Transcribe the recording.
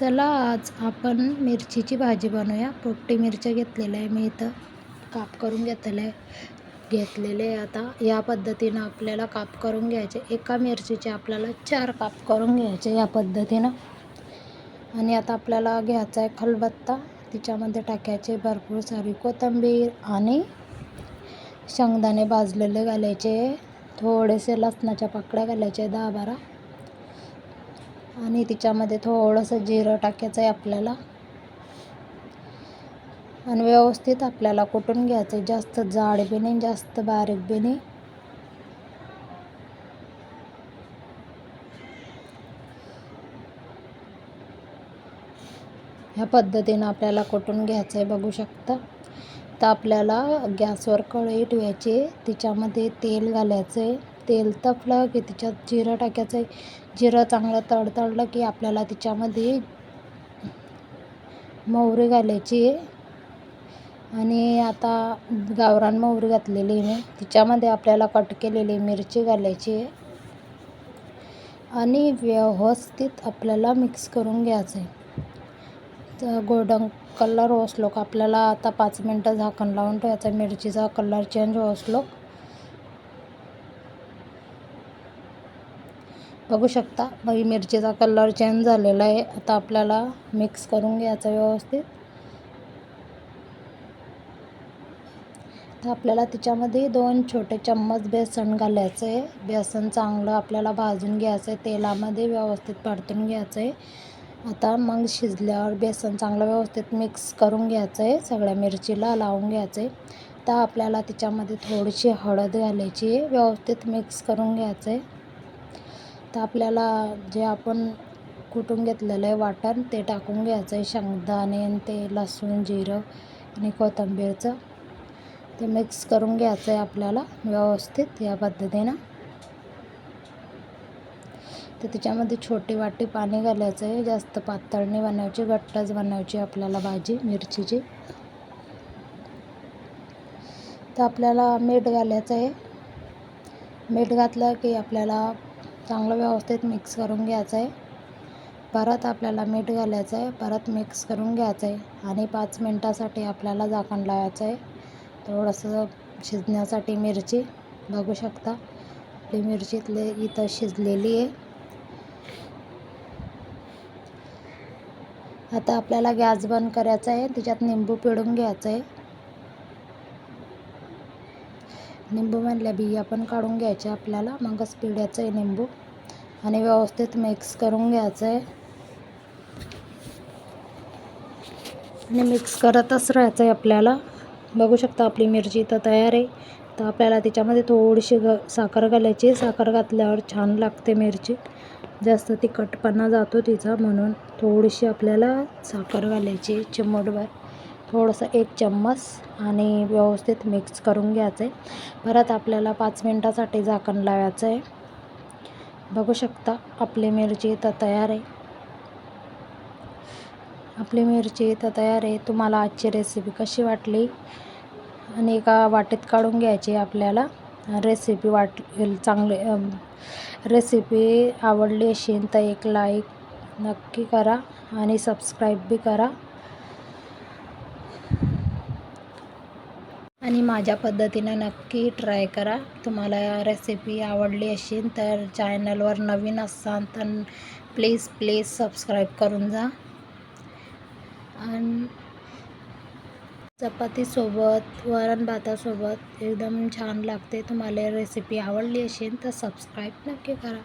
चला आज आपण मिरचीची भाजी बनवूया. पोपटी मिरच्या घेतलेल्या आहे मी इथं. काप करून घेतलेलं आहे. घेतलेले आहे आता. या पद्धतीनं आपल्याला काप करून घ्यायचे. एका मिरचीचे आपल्याला चार काप करून घ्यायचे या पद्धतीनं. आणि आता आपल्याला घ्यायचा आहे खलबत्ता. तिच्यामध्ये टाकायचे भरपूर सारी कोथिंबीर आणि शेंगदाणे भाजलेले घालायचे. थोडेसे लसणाच्या पाकळ्या घालायचे दहा बारा. आणि तिच्यामध्ये थोडंसं जिरं टाकायचं आहे आपल्याला. आणि व्यवस्थित आपल्याला कुटून घ्यायचं आहे जास्त जाड बी नाही जास्त बारीक बी नाही. ह्या पद्धतीनं आपल्याला कुटून घ्यायचं आहे बघू शकता. तर आपल्याला गॅसवर कढई ठेवायची. तिच्यामध्ये तेल घालायचं आहे तेल तपलं की तिच्यात जिरं टाकायचं आहे. जिरं चांगलं तडतडलं की आपल्याला तिच्यामध्ये मोहरी घालायची आहे. आणि आता गावरान मोहरी घातलेली मी. तिच्यामध्ये आपल्याला कट केलेली मिरची घालायची आहे. आणि व्यवस्थित आपल्याला मिक्स करून घ्यायचं आहे. तर गोल्डन कलर ओसलो आपल्याला आता पाच मिनटं झाकण लावून ठेवायचं मिरचीचा कलर चेंज ओसलो बघू शकता. बाई मिरचीचा कलर चेंज झालेला आहे. आता आपल्याला मिक्स करून घ्यायचं व्यवस्थित. तर आपल्याला तिच्यामध्ये दोन छोटे चम्मच बेसन घालायचं आहे. बेसन चांगलं आपल्याला भाजून घ्यायचं आहे. तेलामध्ये व्यवस्थित परतून घ्यायचं आहे. आता मग शिजल्यावर बेसन चांगलं व्यवस्थित मिक्स करून घ्यायचं आहे. सगळ्या मिरचीला लावून घ्यायचं आहे. तर आपल्याला तिच्यामध्ये थोडीशी हळद घालायची आहे. व्यवस्थित मिक्स करून घ्यायचं आहे. तर आपल्याला जे आपण कुटून घेतलेलं आहे वाटण ते टाकून घ्यायचं आहे. शेंगदाणे आणि ते लसूण जिरं आणि कोथिंबीरचं. ते मिक्स करून घ्यायचं आहे आपल्याला व्यवस्थित या पद्धतीनं. तर त्याच्यामध्ये छोटी वाटी पाणी घालायचं आहे. जास्त पातळणी बनवायची घट्टच बनवायची आपल्याला भाजी मिरचीची. तर आपल्याला मीठ घालायचं आहे. मीठ घातलं की आपल्याला चांगलं व्यवस्थित मिक्स करून घ्यायचं आहे परत आपल्याला मीठ घालायचं आहे परत मिक्स करून घ्यायचं आहे आणि पाच मिनटासाठी आपल्याला झाकण लावायचं आहे थोडंसं शिजण्यासाठी मिरची बघू शकता. आपली मिरचीतले इथं शिजलेली आहे. आता आपल्याला गॅस बंद करायचा आहे त्याच्यात निंबू पिळून घ्यायचं आहे निंबूमधल्या बिया पण काढून घ्यायच्या आपल्याला. मगच पिळायचं आहे निंबू. आणि व्यवस्थित मिक्स करून घ्यायचं आहे आणि मिक्स करतच राहायचं आहे आपल्याला. बघू शकता आपली मिरची तर तयार आहे. तर आपल्याला त्याच्यामध्ये थोडीशी ग साखर घालायची. साखर घातल्यावर छान लागते मिरची. जास्त तिखटपणा जातो तिचा म्हणून थोडीशी आपल्याला साखर घालायची चिमटभर. थोडंसं एक चम्मच आणि व्यवस्थित मिक्स करून घ्यायचं आहे परत आपल्याला पाच मिनटासाठी झाकण लावायचं आहे बघू शकता आपली मिरची इथं तयार आहे. आपली मिरची इथं तयार आहे. तुम्हाला आजची रेसिपी कशी वाटली? आणि एका वाटीत काढून घ्यायची आपल्याला. रेसिपी वाट चांगली रेसिपी आवडली असेल तर एक लाईक नक्की करा आणि सबस्क्राईब बी करा. आणि माझ्या पद्धतीनं नक्की ट्राय करा. तुम्हाला रेसिपी आवडली असेल तर चॅनलवर नवीन असाल तर प्लीज प्लीज सबस्क्राईब करून जा. आणि चपातीसोबत वरण भातासोबत एकदम छान लागते. तुम्हाला रेसिपी आवडली असेल तर सबस्क्राईब नक्की करा.